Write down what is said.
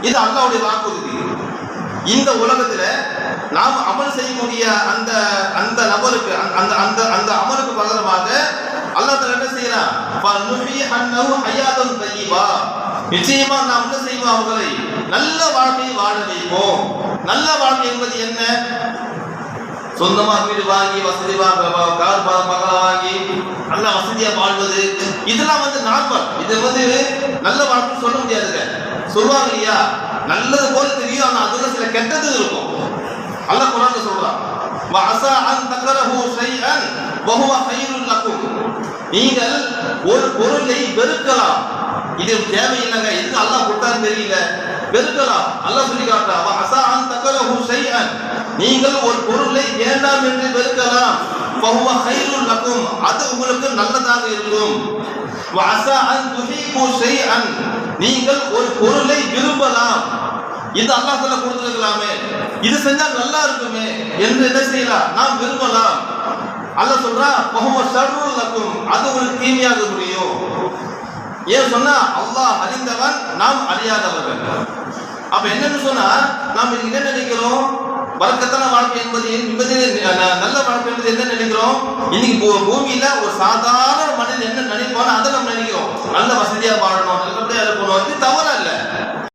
இது அல்லாவுடைய வாக்குறுதி. இந்த உலகத்துல நாம் அமல் செய்யக்கூடிய அந்த அந்த நபருக்கு அந்த- அந்த அந்த அந்த அமலுக்கு பகரமாக அல்லாஹ் தஆலா என்ன செய்யறான் ஃபனுஹி அன்னஹு நிச்சயமா நாம் என்ன செய்வோம் அவர்களை? நல்ல வாழ்க்கையை வாழ வைப்போம். நல்ல வாழ்க்கை என்பது என்ன? சொந்தமா வீடு வாங்கி வசதி கார் பங்களா வாங்கி நல்ல வசதியா வாழ்வது. இதெல்லாம் வந்து நார்மல். இது வந்து நல்ல வாழ்க்கை சொல்ல முடியாதுங்க. சொல்லுவாங்க இல்லையா? நல்லது போல தெரியும் ஆனா அதுல சில கெட்டது இருக்கும். அல்ல குரான் சொல்றான் வஅஸா அன் தக்ரஹு ஷைஅன் வஹுவ கைருல் லக்கும். நீங்கள் ஒரு பொருளை வெறுக்கலாம். இது தேவையில்லைங்க. எதுக்கு அல்லாஹ் கொடுத்தான்னு தெரியல. வெறுக்கலாம். அல்லாஹ் சொல்லி காட்டுறா வஅஸா அன் தக்ரஹு ஷைஅன். நீங்கள் ஒரு பொருளை வேண்டாம் என்று வெறுக்கலாம். வஹுவ கைருல் லக்கும். அது உங்களுக்கு நல்லதாக இருக்கும். நீங்கள் ஒரு பொருளை விரும்பலாம். இது அல்லாஹ் சொல்ல கொடுத்துருக்கலாமே. இது செஞ்சால் நல்லா இருக்குமே என்று என்ன செய்யலாம்? நாம் விரும்பலாம். அல்லாஹ் சொல்றா முகமது ஷர்ருல் லக்கும். அது ஒரு தீமையாக முடியும் ஏன் சொன்னா அல்லாஹ் அறிந்தவன் நாம் அறியாதவர்கள். அப்ப என்னன்னு சொன்னா நாம் என்ன நினைக்கிறோம்? வழக்கத்தான வாழ்க்கை என்பது நிம்மதியான நல்ல வாழ்க்கை என்பது என்ன நினைக்கிறோம்? இன்னைக்கு பூமியில ஒரு சாதாரண 만나봤